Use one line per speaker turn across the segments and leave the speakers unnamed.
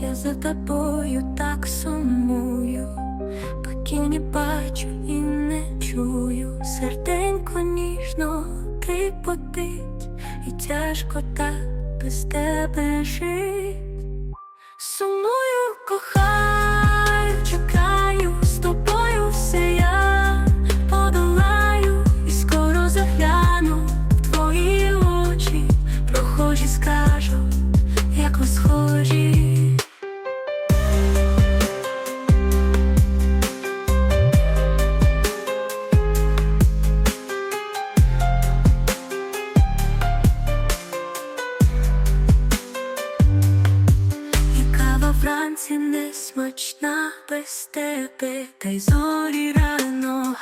я за тобою так сумую, поки не бачу і не чую, серденько ніжно ти і тяжко так без тебе жить. Сумую вранці несмачна без тебе, та й зорі рано.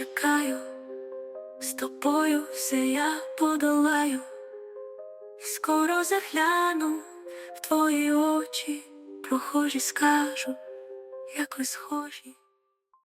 чекаю, з тобою все я подолаю, скоро загляну в твої очі, прохожі скажу, якось схожі.